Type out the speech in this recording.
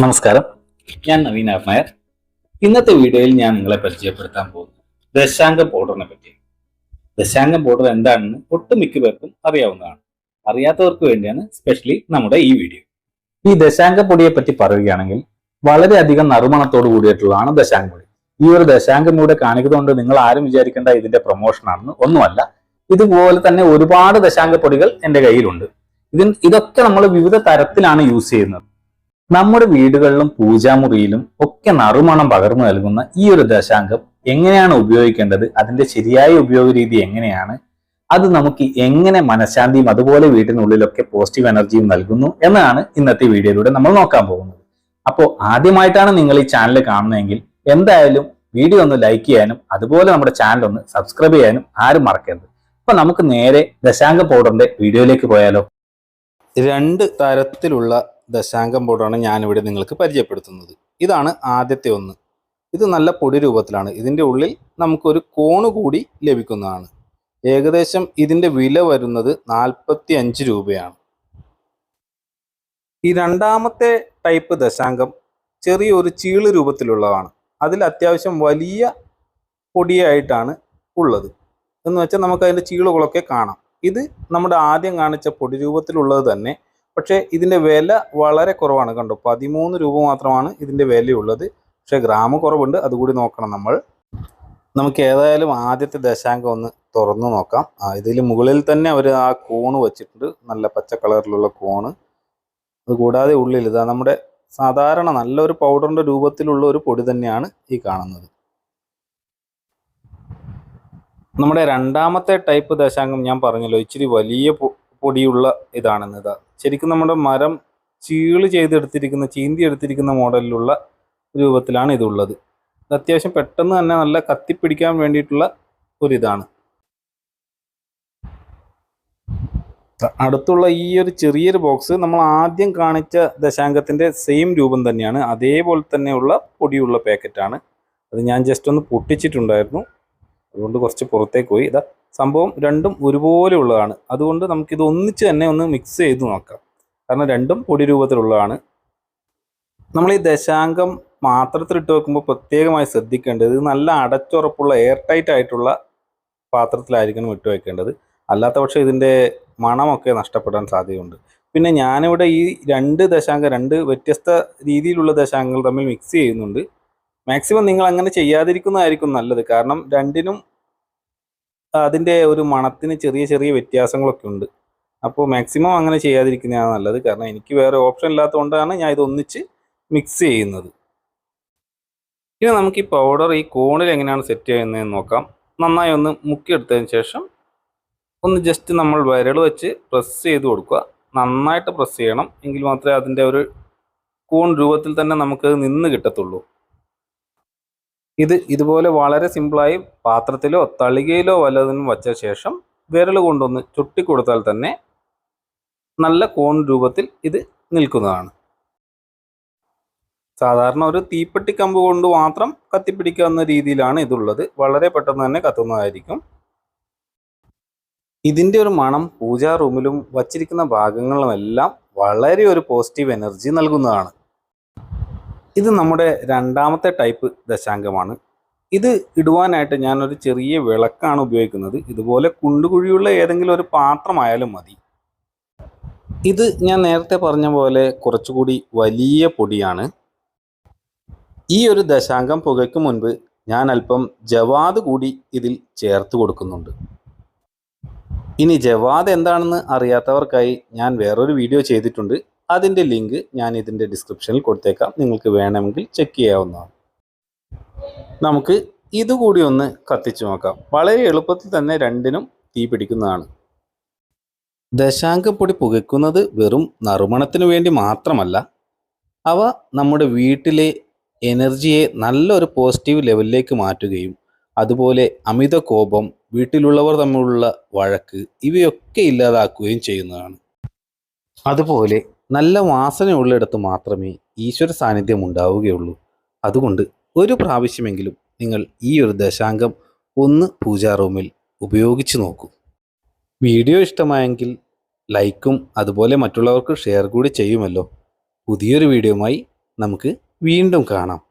നമസ്കാരം. ഞാൻ നവീൻ നായർ. ഇന്നത്തെ വീഡിയോയിൽ ഞാൻ നിങ്ങളെ പരിചയപ്പെടുത്താൻ പോകുന്നു ദശാംഗ ബോർഡറിനെ പറ്റി ദശാംഗ ബോർഡർ എന്താണെന്ന് ഒട്ടുമിക്ക പേർക്കും അറിയാവുന്നതാണ്. അറിയാത്തവർക്ക് വേണ്ടിയാണ് സ്പെഷ്യലി നമ്മുടെ ഈ വീഡിയോ. ഈ ദശാംഗ പൊടിയെ പറ്റി പറയുകയാണെങ്കിൽ വളരെയധികം നറുമണത്തോട് കൂടിയിട്ടുള്ളതാണ് ദശാംഗ പൊടി. ഈ ഒരു ദശാംഗം ഇവിടെ കാണിക്കുന്നതുകൊണ്ട് നിങ്ങൾ ആരും വിചാരിക്കേണ്ട ഇതിന്റെ പ്രൊമോഷൻ ആണെന്ന് ഒന്നുമല്ല. ഇതുപോലെ തന്നെ ഒരുപാട് ദശാംഗ പൊടികൾ എന്റെ കയ്യിലുണ്ട്. ഇതിൻ ഇതൊക്കെ നമ്മൾ വിവിധ തരത്തിലാണ് യൂസ് ചെയ്യുന്നത്. നമ്മുടെ വീടുകളിലും പൂജാമുറിയിലും ഒക്കെ നറുമണം പകർന്നു നൽകുന്ന ഈ ഒരു ദശാംഗം എങ്ങനെയാണ് ഉപയോഗിക്കേണ്ടത്? അതിന്റെ ശരിയായ ഉപയോഗ രീതി എങ്ങനെയാണ്? അത് നമുക്ക് എങ്ങനെ മനഃശാന്തിയും അതുപോലെ വീട്ടിനുള്ളിലൊക്കെ പോസിറ്റീവ് എനർജിയും നൽകുന്നു എന്നാണ് ഇന്നത്തെ വീഡിയോയിലൂടെ നമ്മൾ നോക്കാൻ പോകുന്നത്. അപ്പോൾ ആദ്യമായിട്ടാണ് നിങ്ങൾ ഈ ചാനൽ കാണുന്നതെങ്കിൽ എന്തായാലും വീഡിയോ ഒന്ന് ലൈക്ക് ചെയ്യാനും അതുപോലെ നമ്മുടെ ചാനൽ ഒന്ന് സബ്സ്ക്രൈബ് ചെയ്യാനും ആരും മറക്കരുത്. അപ്പൊ നമുക്ക് നേരെ ദശാങ്ക പൗഡറിന്റെ വീഡിയോയിലേക്ക് പോയാലോ? രണ്ട് തരത്തിലുള്ള ദശാംഗം ബോർഡാണ് ഞാനിവിടെ നിങ്ങൾക്ക് പരിചയപ്പെടുത്തുന്നത്. ഇതാണ് ആദ്യത്തെ ഒന്ന്. ഇത് നല്ല പൊടി രൂപത്തിലാണ്. ഇതിന്റെ ഉള്ളിൽ നമുക്കൊരു കോണ് കൂടി ലഭിക്കുന്നതാണ്. ഏകദേശം ഇതിന്റെ വില വരുന്നത് നാൽപ്പത്തി അഞ്ച് രൂപയാണ്. ഈ രണ്ടാമത്തെ ടൈപ്പ് ദശാംഗം ചെറിയൊരു ചീൾ രൂപത്തിലുള്ളതാണ്. അതിൽ അത്യാവശ്യം വലിയ പൊടിയായിട്ടാണ് ഉള്ളത്. എന്ന് വെച്ചാൽ നമുക്ക് അതിന്റെ ചീളുകളൊക്കെ കാണാം. ഇത് നമ്മുടെ ആദ്യം കാണിച്ച പൊടി രൂപത്തിലുള്ളത് തന്നെ പക്ഷേ ഇതിന്റെ വില വളരെ കുറവാണ്. കണ്ടോ പതിമൂന്ന് രൂപ മാത്രമാണ് ഇതിന്റെ വിലയുള്ളത്. പക്ഷേ ഗ്രാമ കുറവുണ്ട്. അതുകൂടി നോക്കണം നമ്മൾ. നമുക്ക് ഏതായാലും ആദ്യത്തെ ദശാംഗം ഒന്ന് തുറന്നു നോക്കാം. ഇതിൽ മുകളിൽ തന്നെ അവർ ആ കോണ് വെച്ചിട്ടുണ്ട്. നല്ല പച്ച കളറിലുള്ള കോണ്. അതുകൂടാതെ ഉള്ളിൽ ഇതാ നമ്മുടെ സാധാരണ നല്ലൊരു പൗഡറിന്റെ രൂപത്തിലുള്ള ഒരു പൊടി തന്നെയാണ് ഈ കാണുന്നത്. നമ്മുടെ രണ്ടാമത്തെ ടൈപ്പ് ദശാംഗം ഞാൻ പറഞ്ഞല്ലോ ഇച്ചിരി വലിയ പൊടിയുള്ള ഇതാണെന്ന് ഇതാ. ശരിക്കും നമ്മുടെ മരം ചീൾ ചെയ്തെടുത്തിരിക്കുന്ന ചീന്തി എടുത്തിരിക്കുന്ന മോഡലിലുള്ള രൂപത്തിലാണ് ഇതുള്ളത്. ഇത് അത്യാവശ്യം പെട്ടെന്ന് തന്നെ നല്ല കത്തിപ്പിടിക്കാൻ വേണ്ടിയിട്ടുള്ള ഒരിതാണ്. അടുത്തുള്ള ഈ ഒരു ചെറിയൊരു ബോക്സ് നമ്മൾ ആദ്യം കാണിച്ച ദശാംഗത്തിന്റെ സെയിം രൂപം തന്നെയാണ്. അതേപോലെ തന്നെയുള്ള പൊടിയുള്ള പാക്കറ്റാണ് അത് ഞാൻ ജസ്റ്റ് ഒന്ന് പൊട്ടിച്ചിട്ടുണ്ടായിരുന്നു. അതുകൊണ്ട് കുറച്ച് പുറത്തേക്ക് പോയി. ഇതാ സംഭവം രണ്ടും ഒരുപോലെ ഉള്ളതാണ് അതുകൊണ്ട് നമുക്കിത് ഒന്നിച്ച് തന്നെ ഒന്ന് മിക്സ് ചെയ്ത് നോക്കാം. കാരണം രണ്ടും പൊടി രൂപത്തിലുള്ളതാണ്. നമ്മൾ ഈ ദശാംഗം മാത്രത്തിലിട്ട് വെക്കുമ്പോൾ പ്രത്യേകമായി ശ്രദ്ധിക്കേണ്ടത് നല്ല അടച്ചുറപ്പുള്ള എയർ ടൈറ്റ് ആയിട്ടുള്ള പാത്രത്തിലായിരിക്കണം ഇട്ട് വെക്കേണ്ടത്. അല്ലാത്ത പക്ഷേ ഇതിന്റെ മണമൊക്കെ നഷ്ടപ്പെടാൻ സാധ്യതയുണ്ട്. പിന്നെ ഞാനിവിടെ ഈ രണ്ട് ദശാംഗം രണ്ട് വ്യത്യസ്ത രീതിയിലുള്ള ദശാംഗങ്ങൾ തമ്മിൽ മിക്സ് ചെയ്യുന്നുണ്ട്. മാക്സിമം നിങ്ങൾ അങ്ങനെ ചെയ്യാതിരിക്കുന്നതായിരിക്കും നല്ലത്. കാരണം രണ്ടിനും അതിന്റെ ഒരു മണത്തിന് ചെറിയ ചെറിയ വ്യത്യാസങ്ങളൊക്കെ ഉണ്ട്. അപ്പോൾ മാക്സിമം അങ്ങനെ ചെയ്യാതിരിക്കുന്നതാണ് നല്ലത്. കാരണം എനിക്ക് വേറെ ഓപ്ഷൻ ഇല്ലാത്തതുകൊണ്ടാണ് ഞാൻ ഇത് ഒന്നിച്ച് മിക്സ് ചെയ്യുന്നത്. ഇനി നമുക്ക് ഈ പൗഡർ ഈ കോണിൽ എങ്ങനെയാണ് സെറ്റ് ചെയ്യുന്നതെന്ന് നോക്കാം. നന്നായി ഒന്ന് മുക്കിയെടുത്തതിന് ശേഷം ഒന്ന് ജസ്റ്റ് നമ്മൾ വിരൽ വെച്ച് പ്രസ് ചെയ്ത് കൊടുക്കുക. നന്നായിട്ട് പ്രസ് ചെയ്യണം. എങ്കിൽ മാത്രമേ അതിന്റെ ഒരു കൂൺ രൂപത്തിൽ തന്നെ നമുക്ക് നിന്ന് കിട്ടത്തുള്ളൂ. ഇത് ഇതുപോലെ വളരെ സിമ്പിളായി പാത്രത്തിലോ തളികയിലോ വല്ലതിനും വച്ച ശേഷം വിരൽ കൊണ്ടൊന്ന് ചുട്ടിക്കൊടുത്താൽ തന്നെ നല്ല കോൺ രൂപത്തിൽ ഇത് നിൽക്കുന്നതാണ്. സാധാരണ ഒരു തീപ്പെട്ടി കമ്പ് കൊണ്ട് മാത്രം കത്തിപ്പിടിക്കാവുന്ന രീതിയിലാണ് ഇതുള്ളത്. വളരെ പെട്ടെന്ന് തന്നെ കത്തുന്നതായിരിക്കും. ഇതിന്റെ ഒരു മണം പൂജാ റൂമിലും വച്ചിരിക്കുന്ന ഭാഗങ്ങളിലുമെല്ലാം വളരെ ഒരു പോസിറ്റീവ് എനർജി നൽകുന്നതാണ്. ഇത് നമ്മുടെ രണ്ടാമത്തെ ടൈപ്പ് ദശാംഗമാണ്. ഇത് ഇടുവാനായിട്ട് ഞാനൊരു ചെറിയ വിളക്കാണ് ഉപയോഗിക്കുന്നത്. ഇതുപോലെ കുണ്ടുകുഴിയുള്ള ഏതെങ്കിലും ഒരു പാത്രമായാലും മതി. ഇത് ഞാൻ നേരത്തെ പറഞ്ഞ പോലെ കുറച്ചുകൂടി വലിയ പൊടിയാണ്. ഈ ഒരു ദശാംഗം പുകയ്ക്ക് മുൻപ് ഞാൻ അല്പം ജവാദ് കൂടി ഇതിൽ ചേർത്ത് കൊടുക്കുന്നുണ്ട്. ഇനി ജവാദ് എന്താണെന്ന് അറിയാത്തവർക്കായി ഞാൻ വേറൊരു വീഡിയോ ചെയ്തിട്ടുണ്ട്. അതിന്റെ ലിങ്ക് ഞാൻ ഇതിന്റെ ഡിസ്ക്രിപ്ഷനിൽ കൊടുത്തേക്കാം. നിങ്ങൾക്ക് വേണമെങ്കിൽ ചെക്ക് ചെയ്യാവുന്നതാണ്. നമുക്ക് ഇതുകൂടി ഒന്ന് കത്തിച്ചു നോക്കാം. വളരെ എളുപ്പത്തിൽ തന്നെ രണ്ടിനും തീ പിടിക്കുന്നതാണ്. ദശാങ്കപ്പൊടി പുകയ്ക്കുന്നത് വെറും നറുമണത്തിനു വേണ്ടി മാത്രമല്ല അവ നമ്മുടെ വീട്ടിലെ എനർജിയെ നല്ലൊരു പോസിറ്റീവ് ലെവലിലേക്ക് മാറ്റുകയും അതുപോലെ അമിത കോപം വീട്ടിലുള്ളവർ തമ്മിലുള്ള വഴക്ക് ഇവയൊക്കെ ഇല്ലാതാക്കുകയും ചെയ്യുന്നതാണ്. അതുപോലെ നല്ല വാസനയുള്ളിടത്ത് മാത്രമേ ഈശ്വര സാന്നിധ്യം ഉണ്ടാവുകയുള്ളൂ. അതുകൊണ്ട് ഒരു പ്രാവശ്യമെങ്കിലും നിങ്ങൾ ഈ ഒരു ദശാംഗം ഒന്ന് പൂജാ റൂമിൽ ഉപയോഗിച്ച് നോക്കൂ. വീഡിയോ ഇഷ്ടമായെങ്കിൽ ലൈക്കും അതുപോലെ മറ്റുള്ളവർക്ക് ഷെയർ കൂടി ചെയ്യുമല്ലോ. പുതിയൊരു വീഡിയോയുമായി നമുക്ക് വീണ്ടും കാണാം.